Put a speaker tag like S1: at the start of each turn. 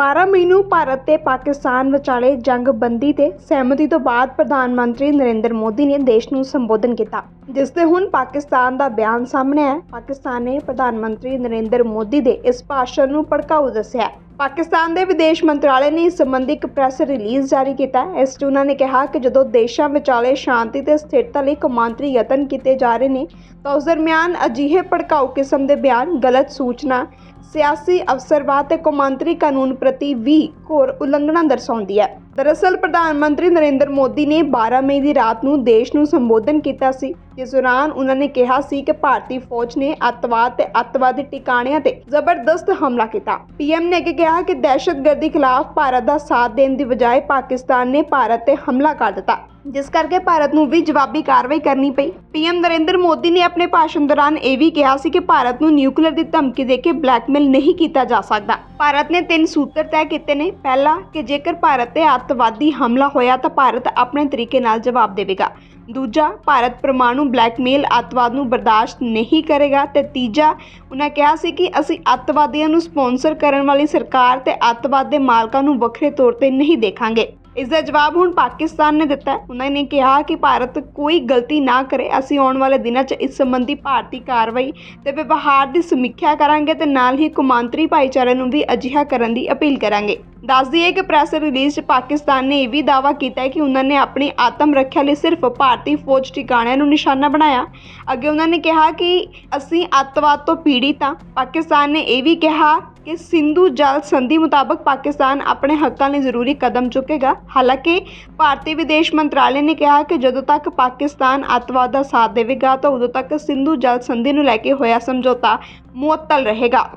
S1: 12 ਮਈ ਨੂੰ ਭਾਰਤ ਤੇ ਪਾਕਿਸਤਾਨ ਵਿਚਾਲੇ ਜੰਗਬੰਦੀ ਤੇ ਸਹਿਮਤੀ ਤੋਂ ਬਾਅਦ ਪ੍ਰਧਾਨ ਮੰਤਰੀ ਨਰਿੰਦਰ ਮੋਦੀ ਨੇ ਦੇਸ਼ ਨੂੰ ਸੰਬੋਧਨ ਕੀਤਾ। ਜਿਸ ਤੇ ਹੁਣ ਪਾਕਿਸਤਾਨ ਦਾ ਬਿਆਨ ਸਾਹਮਣੇ ਹੈ। ਪਾਕਿਸਤਾਨ ਨੇ ਪ੍ਰਧਾਨ ਮੰਤਰੀ ਨਰਿੰਦਰ ਮੋਦੀ ਦੇ ਇਸ ਭਾਸ਼ਣ ਨੂੰ ਭੜਕਾਊ ਦੱਸਿਆ। ਪਾਕਿਸਤਾਨ ਦੇ ਵਿਦੇਸ਼ ਮੰਤਰਾਲੇ ਨੇ ਇਸ ਸੰਬੰਧੀ ਇੱਕ ਪ੍ਰੈਸ ਰਿਲੀਜ਼ ਜਾਰੀ ਕੀਤਾ। ਇਸ 'ਚ ਉਹਨਾਂ ਨੇ ਕਿਹਾ ਕਿ ਜਦੋਂ ਦੇਸ਼ਾਂ ਵਿਚਾਲੇ ਸ਼ਾਂਤੀ ਤੇ ਸਥਿਰਤਾ ਲਈ ਕੌਮਾਂਤਰੀ ਯਤਨ ਕੀਤੇ ਜਾ ਰਹੇ ਨੇ, ਤਾਂ ਉਸ ਦਰਮਿਆਨ ਅਜਿਹੇ ਭੜਕਾਊ ਕਿਸਮ ਦੇ ਬਿਆਨ, ਗਲਤ ਸੂਚਨਾ ਸਿਆਸੀ ਅਵਸਰਵਾਦ ਤੇ ਕੌਮਾਂਤਰੀ ਕਾਨੂੰਨ ਪ੍ਰਤੀ ਵੀ ਘੋਰ ਉਲੰਘਣਾ ਦਰਸਾਉਂਦੀ ਹੈ। ਦਰਅਸਲ, ਪ੍ਰਧਾਨ ਮੰਤਰੀ ਨਰਿੰਦਰ ਮੋਦੀ ਨੇ 12 ਮਈ ਦੀ ਰਾਤ ਨੂੰ ਦੇਸ਼ ਨੂੰ ਸੰਬੋਧਨ ਕੀਤਾ ਸੀ। ਜਿਸ ਦੌਰਾਨ ਉਹਨਾਂ ਨੇ ਕਿਹਾ ਸੀ ਕਿ ਭਾਰਤੀ ਫੌਜ ਨੇ ਅੱਤਵਾਦ ਤੇ ਅੱਤਵਾਦੀ ਟਿਕਾਣਿਆਂ ਤੇ ਜ਼ਬਰਦਸਤ ਹਮਲਾ ਕੀਤਾ। ਪੀਐਮ ਨੇ ਅੱਗੇ ਕਿਹਾ ਕਿ ਦਹਿਸ਼ਤਗਰਦੀ ਖਿਲਾਫ ਭਾਰਤ ਦਾ ਸਾਥ ਦੇਣ ਦੀ ਬਜਾਏ ਪਾਕਿਸਤਾਨ ਨੇ ਭਾਰਤ ਤੇ ਹਮਲਾ ਕਰ ਦਿੱਤਾ। ਜਿਸ ਕਰਕੇ ਭਾਰਤ ਨੂੰ ਵੀ ਜਵਾਬੀ ਕਾਰਵਾਈ ਕਰਨੀ ਪਈ। ਪੀਐਮ ਨਰਿੰਦਰ ਮੋਦੀ ਨੇ ਆਪਣੇ ਭਾਸ਼ਣ ਦੌਰਾਨ ਇਹ ਵੀ ਕਿਹਾ ਸੀ ਕਿ ਭਾਰਤ ਨੂੰ ਨਿਊਕਲੀਅਰ ਦੀ ਧਮਕੀ ਦੇ ਕੇ ਬਲੈਕਮੇਲ ਨਹੀਂ ਕੀਤਾ ਜਾ ਸਕਦਾ। ਭਾਰਤ ਨੇ ਤਿੰਨ ਸੂਤਰ ਤੈਅ ਕੀਤੇ ਨੇ। ਪਹਿਲਾ, ਕਿ ਜੇਕਰ ਭਾਰਤ ਤੇ ਅੱਤਵਾਦੀ ਹਮਲਾ ਹੋਇਆ ਤਾਂ ਭਾਰਤ ਆਪਣੇ ਤਰੀਕੇ ਨਾਲ ਜਵਾਬ ਦੇਵੇਗਾ। ਦੂਜਾ, ਭਾਰਤ ਪਰਮਾਣੂ ਬਲੈਕਮੇਲ ਅੱਤਵਾਦ ਨੂੰ ਬਰਦਾਸ਼ਤ ਨਹੀਂ ਕਰੇਗਾ। ਤੇ ਤੀਜਾ ਉਹਨਾਂ ਕਿਹਾ ਸੀ ਕਿ ਅਸੀਂ ਅੱਤਵਾਦੀਆਂ ਨੂੰ ਸਪਾਂਸਰ ਕਰਨ ਵਾਲੀ ਸਰਕਾਰ ਤੇ ਅੱਤਵਾਦ ਦੇ ਮਾਲਕਾਂ ਨੂੰ ਵੱਖਰੇ ਤੌਰ ਤੇ ਨਹੀਂ ਦੇਖਾਂਗੇ। ਇਸ ਦਾ ਜਵਾਬ ਹੁਣ ਪਾਕਿਸਤਾਨ ਨੇ ਦਿੱਤਾ ਉਹਨਾਂ ਨੇ ਕਿਹਾ ਕਿ ਭਾਰਤ ਕੋਈ ਗਲਤੀ ਨਾ ਕਰੇ। ਅਸੀਂ ਆਉਣ ਵਾਲੇ ਦਿਨਾਂ 'ਚ ਇਸ ਸੰਬੰਧੀ ਭਾਰਤੀ ਕਾਰਵਾਈ ਤੇ ਵਿਵਹਾਰ ਦੀ ਸਮੀਖਿਆ ਕਰਾਂਗੇ ਤੇ ਨਾਲ ਹੀ ਕੌਮਾਂਤਰੀ ਭਾਈਚਾਰੇ ਨੂੰ ਵੀ ਅਜਿਹਾ ਕਰਨ ਦੀ ਅਪੀਲ ਕਰਾਂਗੇ। ਦੱਸ ਦਈਏ ਕਿ ਪ੍ਰੈਸ ਰਿਲੀਜ਼ 'ਚ ਪਾਕਿਸਤਾਨ ਨੇ ਇਹ ਵੀ ਦਾਅਵਾ ਕੀਤਾ ਹੈ ਕਿ ਉਹਨਾਂ ਨੇ ਆਪਣੀ ਆਤਮ ਰੱਖਿਆ ਲਈ ਸਿਰਫ ਭਾਰਤੀ ਫੌਜ ਟਿਕਾਣਿਆਂ ਨੂੰ ਨਿਸ਼ਾਨਾ ਬਣਾਇਆ। ਅੱਗੇ ਉਹਨਾਂ ਨੇ ਕਿਹਾ ਕਿ ਅਸੀਂ ਅੱਤਵਾਦ ਤੋਂ ਪੀੜਿਤ ਹਾਂ। ਪਾਕਿਸਤਾਨ ਨੇ ਇਹ ਵੀ ਕਿਹਾ ਕਿ ਸਿੰਧੂ ਜਲ ਸੰਧੀ ਮੁਤਾਬਕ ਪਾਕਿਸਤਾਨ ਆਪਣੇ ਹੱਕਾਂ ਲਈ ਜ਼ਰੂਰੀ ਕਦਮ ਚੁੱਕੇਗਾ। ਹਾਲਾਂਕਿ ਭਾਰਤੀ ਵਿਦੇਸ਼ ਮੰਤਰਾਲੇ ਨੇ ਕਿਹਾ ਕਿ ਜਦੋਂ ਤੱਕ ਪਾਕਿਸਤਾਨ ਅੱਤਵਾਦ ਦਾ ਸਾਥ ਦੇਵੇਗਾ ਤਾਂ ਉਦੋਂ ਤੱਕ ਸਿੰਧੂ ਜਲ ਸੰਧੀ ਨੂੰ ਲੈ ਕੇ ਹੋਇਆ ਸਮਝੌਤਾ ਮੁਅੱਤਲ ਰਹੇਗਾ।